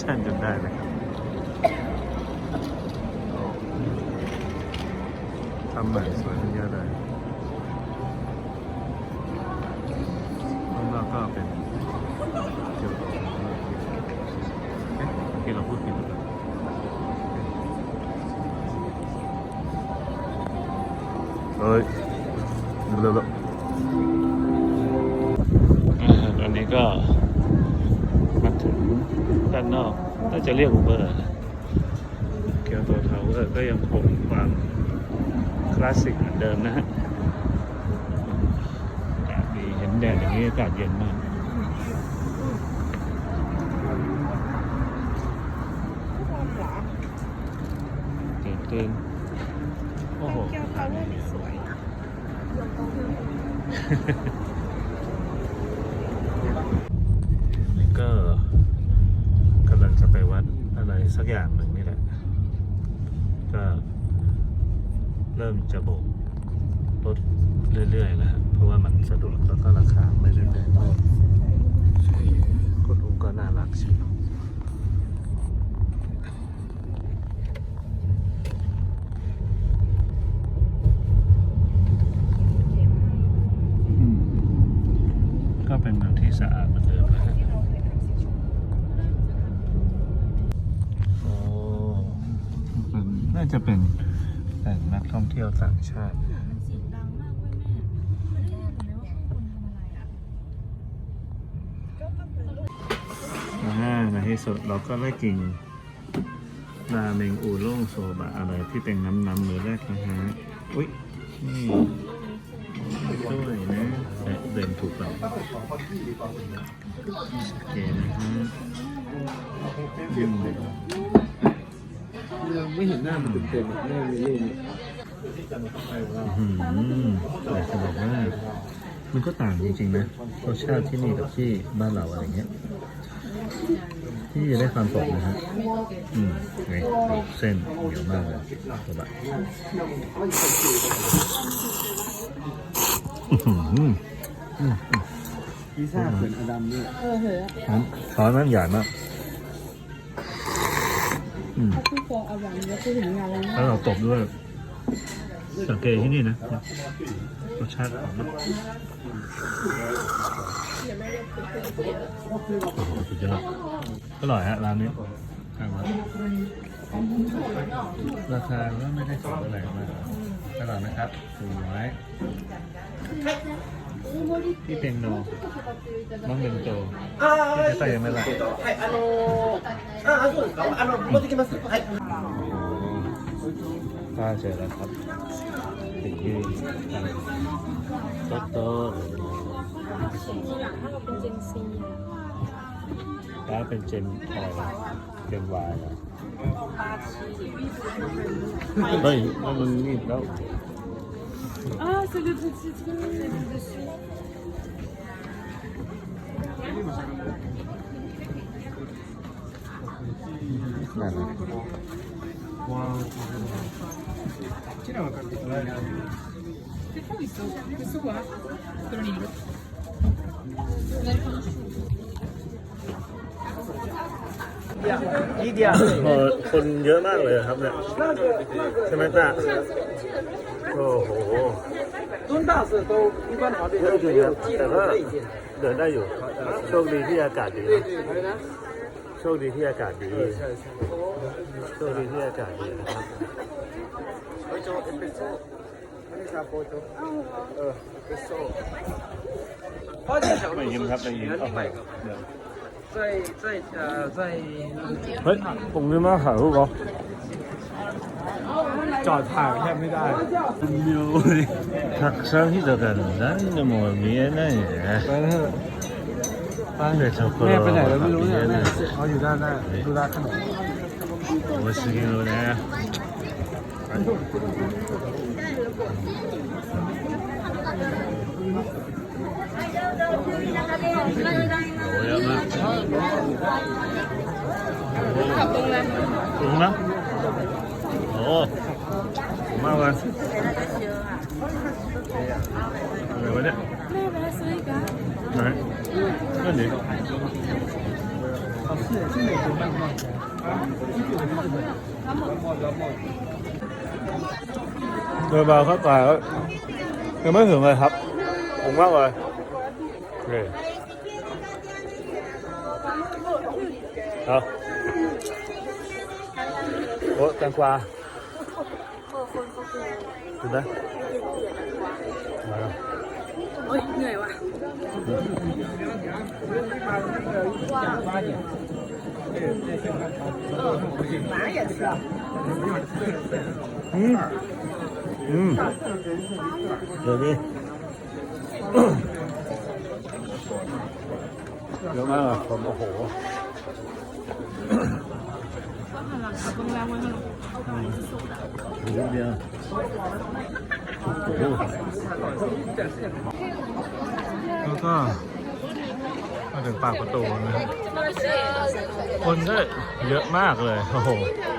สเตชันจนได้นะครับทำใหม่สวยขึ้นเยอะเลยข้างนอกก็เป็นเกียวโตเอ๊ะเมื่อกี้เราพูดผิดหรือเปล่าเฮ้ยเร็วๆอ่าตอนนี้ก็มาถึงด้านนอกน่าจะเรียกอูเบอร์เกียวโตทาวเวอร์ก็ยังคงความคลาสสิกเหมือนเดิมนะฮะอากาศดีเห็นแดดอย่างนี้อากาศเย็นมากตื่นตื่นโอ้โหเกียวทาวเวอร์นี่สวย นี่ก็กำลังจะไปวัดอะไร สักอย่างหนึ่งนี่แหละ ก็เริ่มจะโบกรถเรื่อยๆแล้วฮะเพราะว่ามันสะดวกแล้วก็ราคาไม่ได้แพงมากคุณลุงก็น่ารักชิวอืมก็เป็นเมืองที่สะอาดเหมือนเดิมนะฮะ โอ้เป็ นน่าจะเป็นแหล่งนักท่องเที่ยวต่างชาติ มันเสียงดังมากเว้ยแม่ไม่ได้ยินเลยว่าข้างบนทำอะไรอะอ่าในที่สุดเราก็ได้กินราเมงอูโร่งโซบะอะไรที่เป็นน้ำน้ำมือแรกนะฮะ อุ้ยนี่ด้วยนะแต่เดินถูกเราโอเคนะฮะยิ่ง เลยยังไม่เห็นหน้ามันเต็มๆแม่มีเล่นอืมแต่จะบอกว่า มันก็ต่างจริงๆนะรสชาติที่นี่กับที่บ้านเราอะไรเงี้ย ที่นี่จะได้ความสดนะฮะอืมไงดูเส้นเหนียวมากเลยตัวแบบอื้อหืออืมพิซซ่าเขินอดัมเนี่ยช้อนช้อนนั้นใหญ่มาก อืม คือฟองอร่อยแล้วคือถึงงานแล้ว แล้วเราตบด้วยสังเกตที่นี่นะ รสชาติหอมมากโอ้โหสุดยอดอร่อยฮะร้านนี้ทางวัดราคาก็ไม่ได้สูงอะไรมากอร่อยนะครับสวยพี่เป็นโนน้องเป็นโตพี่จะใส่ยังไม่ละ はい、あのー、 ถ้าเจอแล้วครับถึงยืนโต๊ะโต๊ะป้าเป็นเจนอะไรนะเจนวายนะเฮ้ยนั่นมันนี่แล้ว Ah, c'est le petit truc, c'est le dessus. นั่นนะ questo qua stronino リディア。 โอ้คนเยอะมากเลยครับเนี่ยใช่ไหมตาโอ้โห 蹲大是都一般的话，对 เยอะจริง 没 ครั 有 บ 技 แต่ 能 ก็ 的内奸。 เดินได้อยู่ โชคดีที่อากาศดี 对对，还有呢？ โช ชคดีที่อากาศดีใช่ใช่โชคดีที่อากาศดีนะครับไปโชว์เอ็สเปรสโซ่ไม่ใช่ชาโคโจเออเอสเปโซ่พ่อจะเฉาไปยิ้มครับไม่ยิ้มเอาไปเดี๋ยว在在呃在，哎，我们那海陆高，จอดถ่ายแทบไม่ได้วิวเลยทักซะที่จะกันนั่นจะหมดมีนั่น่เงี้ย 八月就过了。แม่ไปไหนเราไม่รู้เนี่ยแม่เขาอยู่ด้านหน้าดูร้านขนม我是给我的。我要吗？懂了。懂了。 โอ้มากเลยอะไรวะเนี่ยแม่ไปซื้ออีอะไหนนั่นดิเดินมาครับตายแล้วยังไม่ถึงเลยครับ ผมมากเลยเฮ้ยเอาโอ้แตงกวา ดูนะมาแล้วโอ้ยเหนื่อย ว่ะอืมอืมเดี๋ยวนี้เยอะมากอะโอ้โหโรงแรมมันเดียวแล้วก็มาถึงปากประตูนะครับ คนก็เยอะมากเลย โอ้โห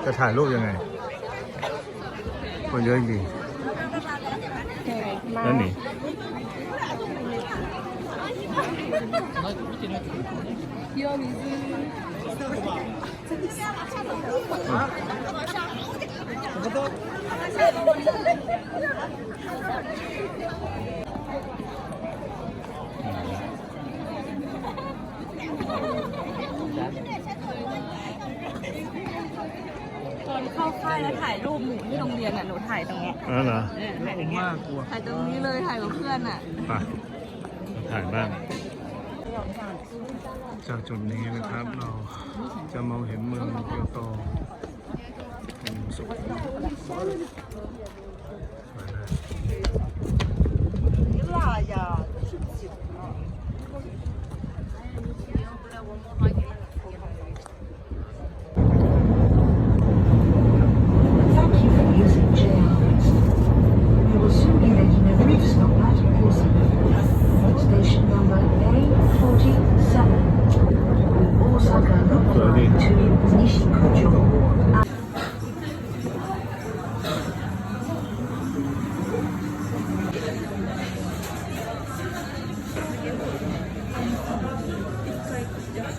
จะถ่ายรูปยังไง คนเยอะจริงนั่นนี่ ตอนเข้าค่ายแล้วถ่ายรูปหมู่ที่โรงเรียนอะหนูถ่ายตรงเนี้ยอ๋อเหรอเออถ่ายตรงเนี้ยถ่ายตรงนี้เลยถ่ายกับเพื่อนอะไปถ่ายบ้าง จากจุดนี้นะครับเราจะมองเห็นเมืองเกียวโตเป็นสุขสวยเลย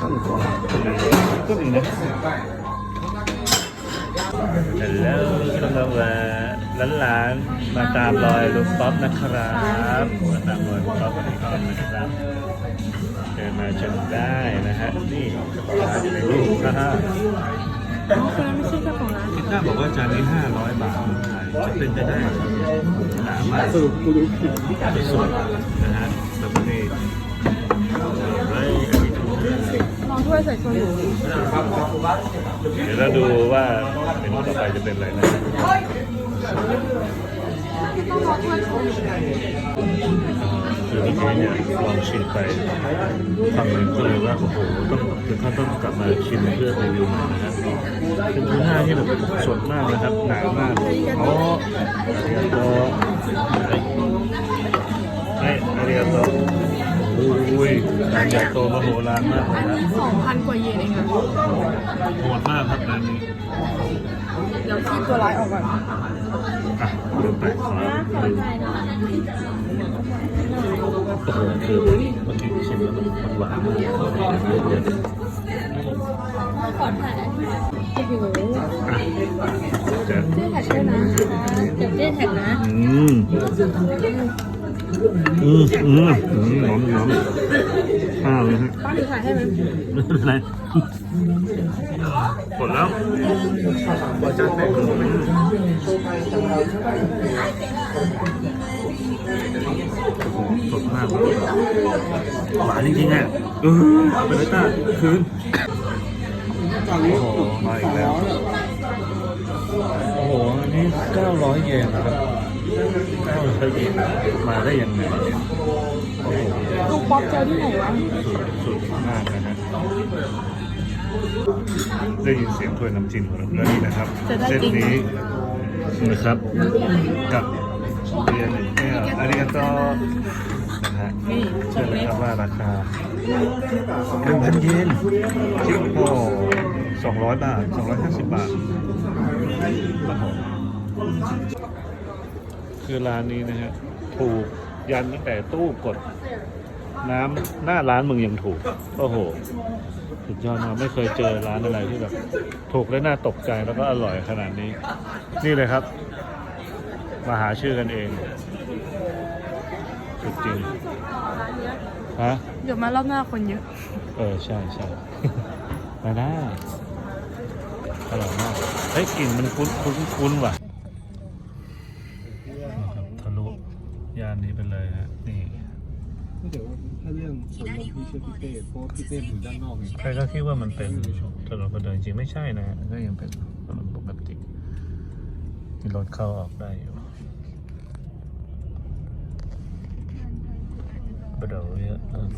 ก็ดีนะแล้วกำลังมาหลานๆมาตามรอยลุงป๊อปนะครับมาตามรอยลุงป๊อปกันก่อนนะครับเดินมาจนได้นะฮะนี่ร้านในรูปนะฮะอ๋อคนนั้นไม่ใช่เจ้าของร้านถ้าบอกว่าจานนี้ 500 บาทจะเป็นไปได้หนามากสรุปกูดู ถ้วยใส่โชยุเดี๋ยวเราดูว่าเมนูต่อไปจะเป็นอะไรนะคือเมื่อกี้เนี่ยลองชิมไปทำเลยก็เลยว่าโอ้โหต้องถึงขั้นต้องกลับมาชิมเพื่อรีวิวใหม่นะครับเป็นทูน่าที่แบบสดมากนะครับหนามากอ๋ออาริยาโตเฮ้ยอา ริยาโตอุ้ยร้านใหญ่โตมโหฬารมากเลยนะสองพันกว่าเยนเองอะโหดมากครับร้านนี้เดี๋ยวคีบตัวร้ายออกก่อนอะเดินไปขอดูโอ้โหคือเมื่อกี้ชิมแล้วมันหวานมากขอถ่ายโอ้โหอะจะเจ๊แท็กด้วยนะเดี๋ยวเจ๊แท็กนะอืม อืมอืมอืมหอมหอมข้าวเลยฮะป้าหนูถ่ายให้ไหมไม่เป็นไรหมดแล้วจานแบ่งสดมากหวานจริงๆอะเออเอาไปเลยต้าคืนโอ้โหมาอีกแล้ว โอ้โห อันนี้900เยนครับ มาได้ยังไงเนี่ยโอ้โหลูกป๊อปเจอที่ไหนวะสุดมากนะฮะได้ยินเสียงถ้วยน้ำจิ้มของเราแล้วนี่นะครับเซตนี้นะครับกับเบียร์หนึ่งแก้วอันนี้ก็นะฮะเชื่อเลยครับว่าราคาหนึ่งพันเยนคิดก็สองร้อยบาทสองร้อยห้าสิบบาท ครับผมคือร้านนี้นะฮะถูกยันตั้งแต่ตู้กด น้ำหน้าร้านมึงยังถูก โอ้โหสุดยอดมากไม่เคยเจอร้านอะไรที่แบบ ถูกและน่าตกใจแล้วก็อร่อยขนาดนี้ นี่เลยครับ มาหาชื่อกันเองสุดจริงฮะเดี๋ยวมารอบหน้าคนเยอะ เออ ใช่ใช่มาได้อร่อยมากเฮ้ยกลิ่นมันคุ้นคุ้นคุ้นว่ะนะครับทะลุย่านนี้ไปเลยฮะ นี่ ไม่แต่ว่าถ้าเรื่องส่วนรวมพี่เชื่อพี่เต้เพราะ ว่าพี่เต้อยู่ด้านนอกไงใครก็คิดว่ามันเป็นถนนคนเดินจริงไม่ใช่นะฮะก็ยังเป็นถนนปกติมีรถเข้าออกได้อยู่เบดเยอะเออ